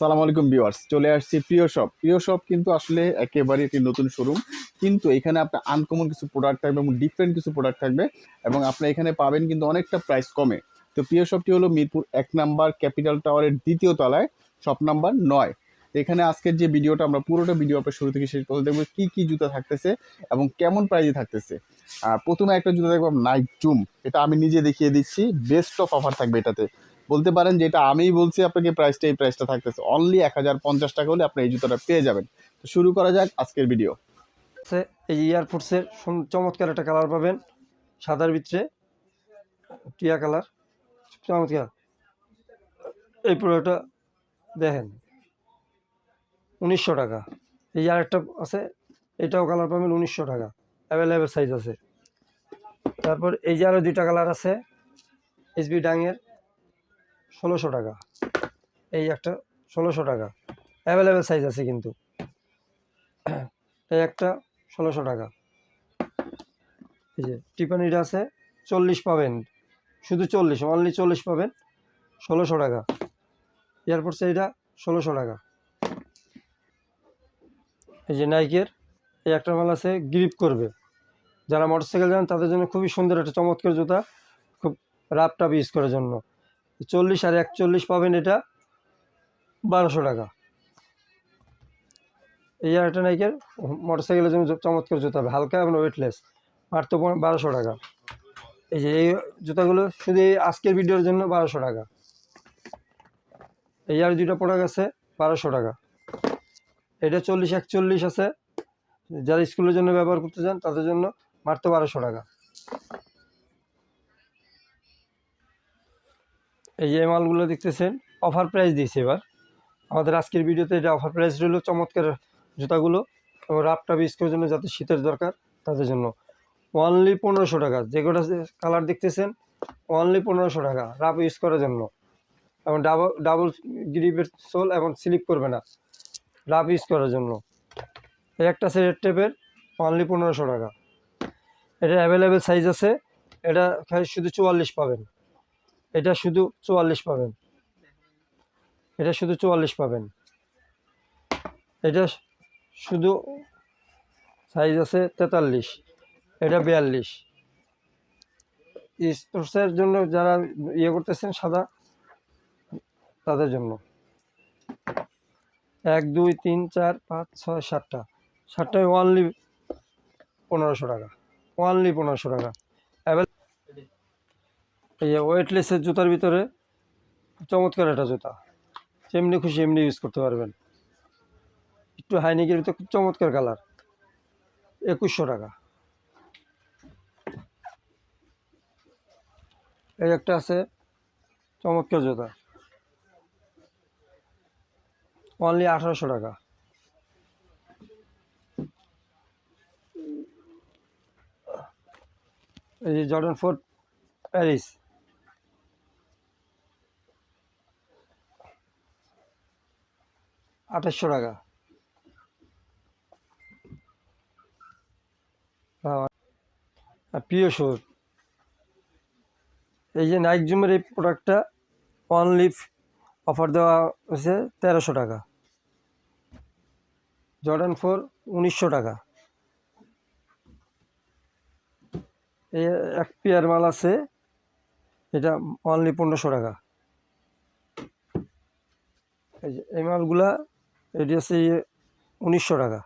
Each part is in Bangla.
সালাম আলাইকুম ভিউয়ার্স, চলে আসছি প্রিয় শপ প্রিয় শপ কিন্তু আসলে একেবারে একটি নতুন শোরুম কিন্তু এখানে আপনার আনকমন কিছু প্রোডাক্ট থাকবে এবং ডিফারেন্ট কিছু প্রোডাক্ট থাকবে এবং আপনার এখানে পাবেন কিন্তু অনেকটা প্রাইস কমে। তো প্রিয় শপটি হলো মিরপুর এক নাম্বার ক্যাপিটাল টাওয়ারের দ্বিতীয় তলায় শপ নাম্বার নয়। এখানে আজকের যে ভিডিওটা, আমরা পুরোটা ভিডিও আপনার শুরু থেকে শেষ পর্যন্ত দেখব কী কি জুতা থাকতেছে এবং কেমন প্রাইজে থাকতেছে। আর প্রথমে একটা জুতা দেখব নাইট জুম এটা আমি নিজে দেখিয়ে দিচ্ছি বেস্ট অফ অফার থাকবে এটাতে। বলতে পারেন যে এটা আমিই বলছি, আপনাকে প্রাইসটা এই প্রাইসটা থাকতেছে। অনলি এক হাজার পঞ্চাশ টাকা হলে আপনি এই জুতোটা পেয়ে যাবেন। তো শুরু করা যাক আজকের ভিডিও এই এয়ারফোর্সের চমৎকার একটা কালার পাবেন। সাদার ভিতরে টিয়া কালার চমৎকার। এই প্রোডাক্টটা দেখেন। উনিশশো টাকা। এই আর একটা আছে, এটাও কালার পাবেন উনিশশো টাকা। অ্যাভেলেবেল সাইজ আছে। তারপর এই যে আরও দুইটা কালার আছে এসবি ডাঙের ষোলোশো টাকা। এই একটা ষোলোশো টাকা। অ্যাভেলেবেল সাইজ আছে কিন্তু। এই একটা ষোলোশো টাকা। এই যে টিপানিটা আছে, চল্লিশ পাবেন। শুধু চল্লিশ অনলি চল্লিশ পাবেন। ষোলোশো টাকা। এয়ারপোর্টস এইটা ষোলোশো টাকা। এই যে নাইকের, এই একটা মাল আছে গ্রিপ করবে। যারা মোটরসাইকেল যান তাদের জন্য খুবই সুন্দর একটা চমৎকার জুতা। খুব রাপ টাপ ইউজ করার জন্য। চল্লিশ আর একচল্লিশ পাবেন এটা বারোশো টাকা। এই আর একটা নাইকের মোটরসাইকেলের জন্য চমৎকার জুতা হবে, হালকা এবং ওয়েটলেস মাত্র বারোশো টাকা। এই যে এই জুতাগুলো শুধু এই আজকের ভিডিওর জন্য বারোশো টাকা। এই আর দুইটা প্রোডাক্ট আছে, বারোশো টাকা। এটা চল্লিশ, একচল্লিশ আছে। যারা স্কুলের জন্য ব্যবহার করতে চান, তাদের জন্য মাত্র বারোশো টাকা। এই যে মালগুলো দেখতেছেন অফার প্রাইস দিয়েছে এবার। আমাদের আজকের ভিডিওতে এটা অফার প্রাইস রইল, চমৎকার জুতাগুলো এবং রাপটা করার জন্য যাতে শীতের দরকার, তাদের জন্য। অনলি পনেরোশো টাকা, যে কটা কালার দেখতেছেন অনলি পনেরোশো টাকা রাপ ইউজ করার জন্য। এবং ডাবল ডাবল গ্রিপের সোল এবং স্লিপ করবে না রাপ ইউজ করার জন্য। এই একটা রেড টেপের অনলি পনেরোশো টাকা। এটা অ্যাভেলেবেল সাইজ আছে, এটা শুধু চুয়াল্লিশ পাবেন। এটা শুধু চুয়াল্লিশ পাবেন। এটা শুধু চুয়াল্লিশ পাবেন। এটা শুধু সাইজ আছে তেতাল্লিশ, এটা বিয়াল্লিশ। স্পোর্টসের জন্য যারা ইয়ে করতেছেন সাদা, তাদের জন্য। এক, দুই, তিন, চার, পাঁচ, ছয়, সাতটা। সাতটায় ওয়ানলি পনেরোশো টাকা। ওয়ানলি পনেরোশো টাকা। এই যে ওয়েটলেসের জুতার ভিতরে চমৎকার একটা জুতা। যেমনি খুশি এমনি ইউজ করতে পারবেন। একটু হাইনিকের ভিতরে খুব চমৎকার কালার একুশশো টাকা। এই একটা আছে চমৎকার জুতা। অনলি আঠারোশো টাকা। এই যে জর্ডন ফোর্ট প্যারিস আঠাশশো টাকা। প্রিয় সুর এই যে নাইক জুমের এই প্রোডাক্টটা অনলি অফার দেওয়া হয়েছে তেরোশো টাকা। জর্ডান ফোর উনিশশো টাকা। এই এক পেয়ার মাল আছে, এটা অনলি পনেরোশো টাকা। এই মালগুলা এটি আছে ইয়ে উনিশশো টাকা।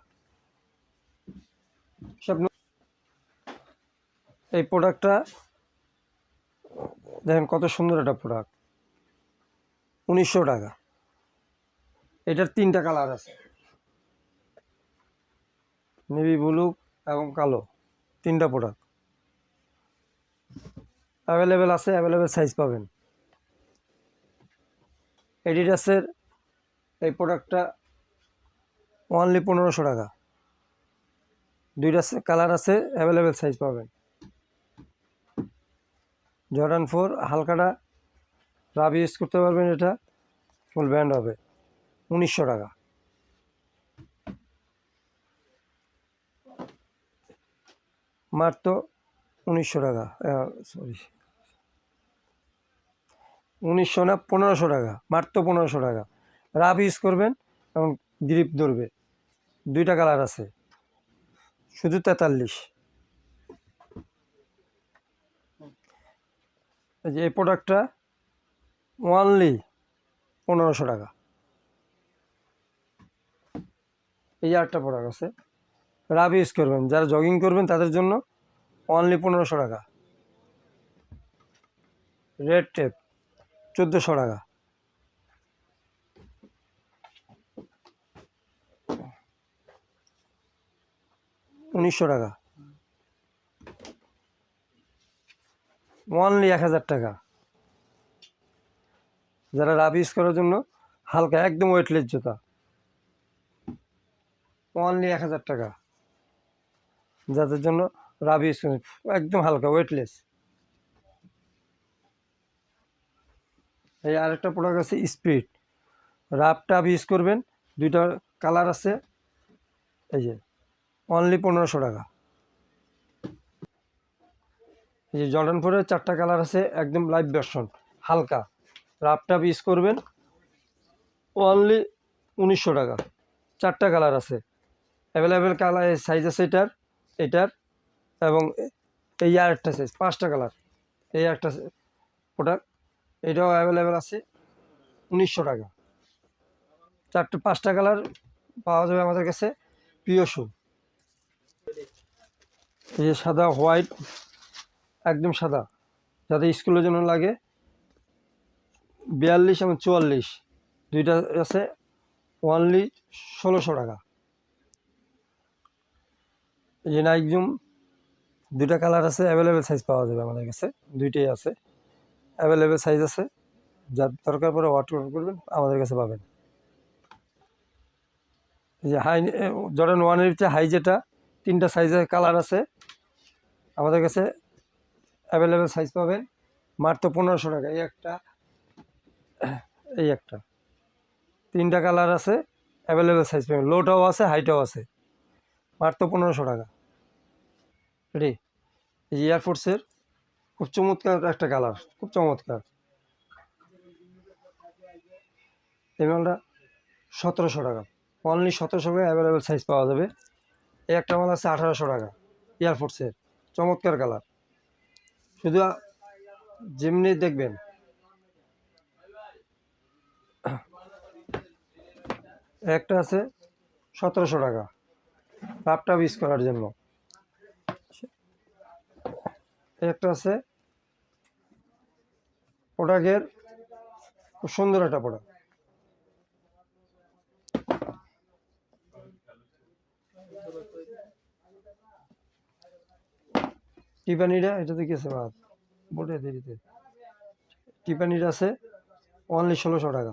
এই প্রোডাক্টটা, দেখেন কত সুন্দর একটা প্রোডাক্ট। উনিশশো টাকা। এটার তিনটা কালার আছে। নেভি ব্লু এবং কালো, তিনটা প্রোডাক্ট। অ্যাভেলেবেল আছে, অ্যাভেলেবেল সাইজ পাবেন। এডিডাসের এই প্রোডাক্টটা অনলি পনেরোশো টাকা। দুইটা কালার আছে অ্যাভেলেবেল সাইজ পাবেন। জর্ডান ফোর হালকাটা। রাব ইউজ করতে পারবেন এটা। ফুল ব্যান্ড হবে। উনিশশো টাকা। মাত্র উনিশশো টাকা। সরি উনিশশো না, পনেরোশো টাকা। মাত্র পনেরোশো টাকা। রাফ ইউজ করবেন এবং গ্রিপ ধরবে। দুইটা কালার আছে। শুধু তেতাল্লিশ। এই যে এই প্রোডাক্টটা ওয়ানলি পনেরোশো টাকা। এই আরেকটা প্রোডাক্ট আছে। রাব ইউজ করবেন। যারা জগিং করবেন, তাদের জন্য অনলি পনেরোশো টাকা। রেড টেপ চোদ্দোশো টাকা। উনিশশো টাকা। ওয়ানলি এক হাজার টাকা। যারা রাব ইউজ করার জন্য হালকা একদম ওয়েটলেস জুতা। অনলি এক হাজার টাকা। যাদের জন্য রাব ইউজ একদম হালকা ওয়েটলেস এই আরেকটা প্রোডাক্ট আছে স্পিড রাব টাব ইউজ করবেন, দুইটা কালার আছে। এই যে। অনলি পনেরোশো টাকা। এই যে জর্ডান ফোরের চারটা কালার আছে, একদম লাইভ ভার্সন হালকা। রাব টাব ইউজ করবেন অনলি উনিশশো টাকা। চারটা কালার আছে। অ্যাভেলেবেল কালার সাইজ আছে এটার এটার, এবং এই আর একটা সাইজ পাঁচটা কালার। এই একটা প্রোডাক্ট এটাও অ্যাভেলেবেল আছে, উনিশশো টাকা। চারটে, পাঁচটা কালার পাওয়া যাবে আমাদের কাছে প্রিয় শু এই যে সাদা, হোয়াইট, একদম সাদা। যাতে স্কুলের জন্য লাগে বিয়াল্লিশ এবং চুয়াল্লিশ। দুইটা আছে ওয়ানলি ষোলোশো টাকা। এই যে নাইক জুম দুইটা কালার আছে অ্যাভেলেবেল সাইজ পাওয়া যাবে আমাদের কাছে। দুইটাই আছে অ্যাভেলেবেল সাইজ আছে। যার দরকার পরে অর্ডার করবেন, আমাদের কাছে পাবেন। যে হাই জর্ডান ওয়ানের ভিতরে হাই যেটা, তিনটা সাইজের কালার আছে। আমাদের কাছে অ্যাভেলেবেল সাইজ পাবেন মাত্র পনেরোশো টাকা। এই একটা এই একটা। তিনটা কালার আছে অ্যাভেলেবেল সাইজ পাবেন লোটাও আছে হাইটাও আছে। মাত্র পনেরোশো টাকা। রেডি এই এয়ারফোর্সের খুব চমৎকার একটা কালার খুব চমৎকার। এই মালটা সতেরোশো টাকা। অনলি সতেরোশো টাকা অ্যাভেলেবেল সাইজ পাওয়া যাবে। এই একটা মাল আছে আঠারোশো টাকা এয়ারফোর্সের চমৎকার কালার। শুধু যেমনি দেখবেন। একটা আছে সতেরোশো টাকা। পাপটা ইউজ করার জন্য। একটা আছে প্রোডাক্টের খুব সুন্দর একটা প্রোডাক্ট টিপানিটা এটাতে কি আছে বাদ বলে দেরিতে। টিপানিটা আছে অনলি ষোলোশো টাকা।